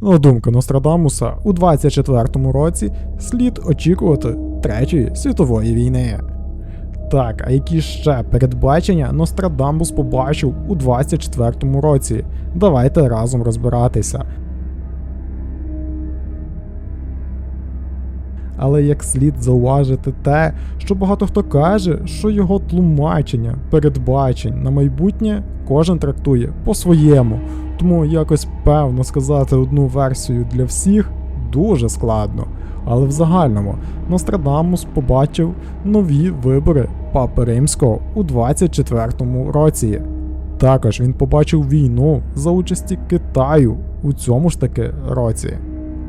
На думку Нострадамуса, у 24-му році слід очікувати Третьої світової війни. Так, а які ще передбачення Нострадамус побачив у 24-му році? Давайте разом розбиратися. Але як слід зауважити те, що багато хто каже, що його тлумачення, передбачень на майбутнє кожен трактує по-своєму, тому якось певно сказати одну версію для всіх дуже складно. Але в загальному Нострадамус побачив нові вибори Папи Римського у 24-му році. Також він побачив війну за участі Китаю у цьому ж таки році.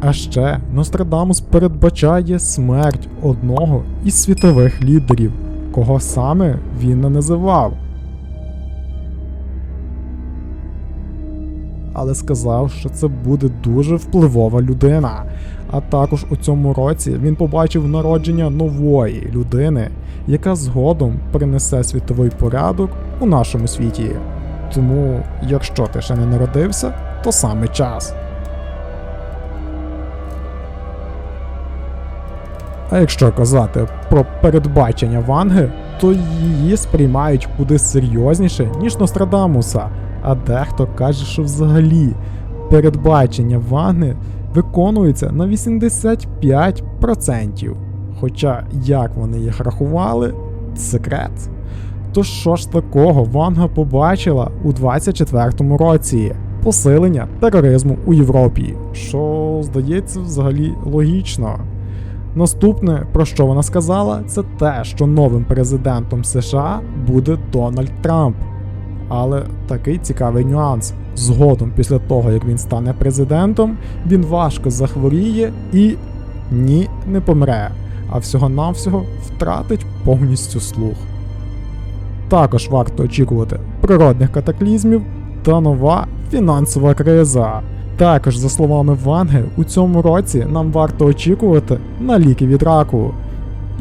А ще Нострадамус передбачає смерть одного із світових лідерів, кого саме він не називав. Але сказав, що це буде дуже впливова людина. А також у цьому році він побачив народження нової людини, яка згодом принесе світовий порядок у нашому світі. Тому, якщо ти ще не народився, то саме час. А якщо казати про передбачення Ванги, то її сприймають куди серйозніше, ніж Нострадамуса. А дехто каже, що взагалі передбачення Ванги виконуються на 85%. Хоча як вони їх рахували, секрет. То що ж такого Ванга побачила у 24-му році? Посилення тероризму у Європі, що здається взагалі логічно. Наступне, про що вона сказала, це те, що новим президентом США буде Дональд Трамп. Але такий цікавий нюанс. Згодом, після того, як він стане президентом, він важко захворіє і ні, не помре, а всього-навсього втратить повністю слух. Також варто очікувати природних катаклізмів та нова фінансова криза. Також, за словами Ванги, у цьому році нам варто очікувати на ліки від раку.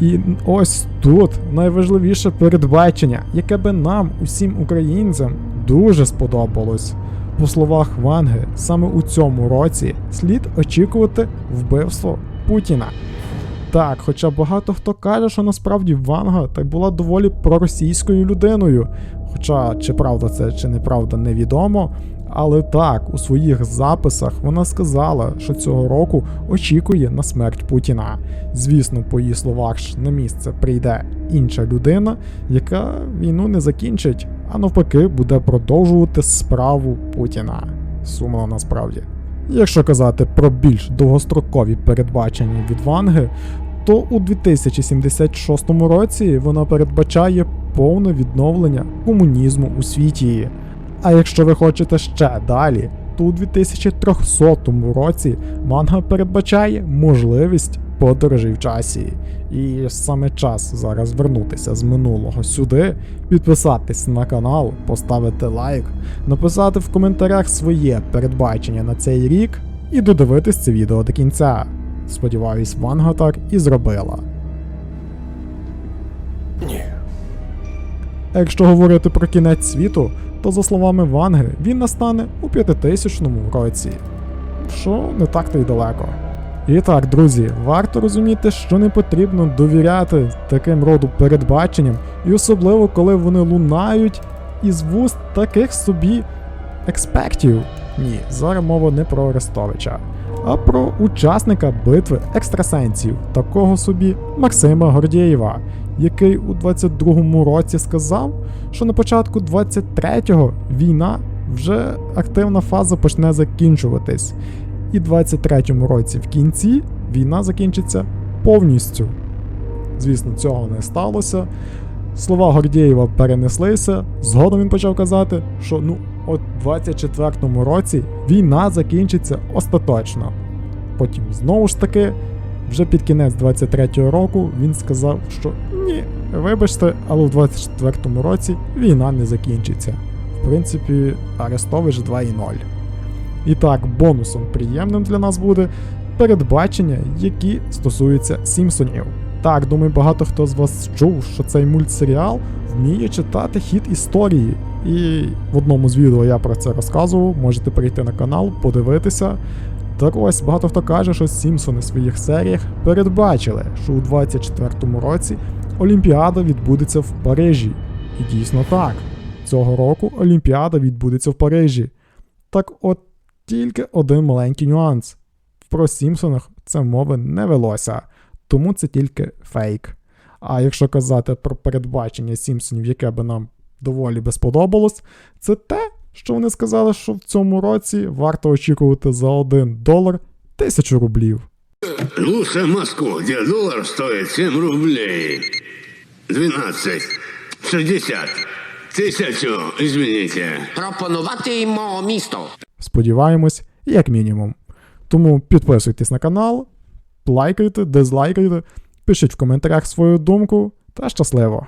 І ось тут найважливіше передбачення, яке би нам, усім українцям, дуже сподобалось. По словах Ванги, саме у цьому році слід очікувати вбивство Путіна. Так, хоча багато хто каже, що насправді Ванга так була доволі проросійською людиною. Хоча чи правда це, чи неправда, невідомо. Але так, у своїх записах вона сказала, що цього року очікує на смерть Путіна. Звісно, по її словах ж на місце прийде інша людина, яка війну не закінчить, а навпаки буде продовжувати справу Путіна. Сумно насправді. Якщо казати про більш довгострокові передбачення від Ванги, то у 2076 році вона передбачає повне відновлення комунізму у світі. А якщо ви хочете ще далі, то у 2300 році манга передбачає можливість подорожі в часі. І саме час зараз вернутися з минулого сюди, підписатись на канал, поставити лайк, написати в коментарях своє передбачення на цей рік і додивитись це відео до кінця. Сподіваюсь, Ванга так і зробила. Ні. Якщо говорити про кінець світу, то за словами Ванги, він настане у 5000 році, що не так то й далеко. І так, друзі, варто розуміти, що не потрібно довіряти таким роду передбаченням, і особливо коли вони лунають із вуст таких собі експектів. Ні, зараз мова не про Арестовича, а про учасника битви екстрасенсів, такого собі Максима Гордєєва, який у 22-му році сказав, що на початку 23-го війна вже активна фаза почне закінчуватись, і 23-му році в кінці війна закінчиться повністю. Звісно, цього не сталося. Слова Гордєєва перенеслися. Згодом він почав казати, що ну, от 24-му році війна закінчиться остаточно. Потім знову ж таки, вже під кінець 23-го року він сказав, що ні, вибачте, але в 24-му році війна не закінчиться. В принципі, Арестович 2.0. І так, бонусом приємним для нас буде передбачення, які стосуються Сімпсонів. Так, думаю, багато хто з вас чув, що цей мультсеріал вміє читати хід історії. І в одному з відео я про це розказував. Можете перейти на канал, подивитися. Так ось багато хто каже, що Сімпсони в своїх серіях передбачили, що у 24-му році Олімпіада відбудеться в Парижі. І дійсно так. Цього року Олімпіада відбудеться в Парижі. Так от тільки один маленький нюанс. Про Сімпсонах це мови не велося, тому це тільки фейк. А якщо казати про передбачення Сімпсонів, яке би нам доволі би сподобалось, це те, що вони сказали, що в цьому році варто очікувати за 1 долар тисячу рублів. Лучше в Москву, где доллар стоит 7 рублей. 12. 60. Тысячу, извините. Пропонуватимемо місто. Сподіваємось, як мінімум. Тому підписуйтесь на канал, лайкайте, дизлайкайте, пишіть в коментарях свою думку та щасливо!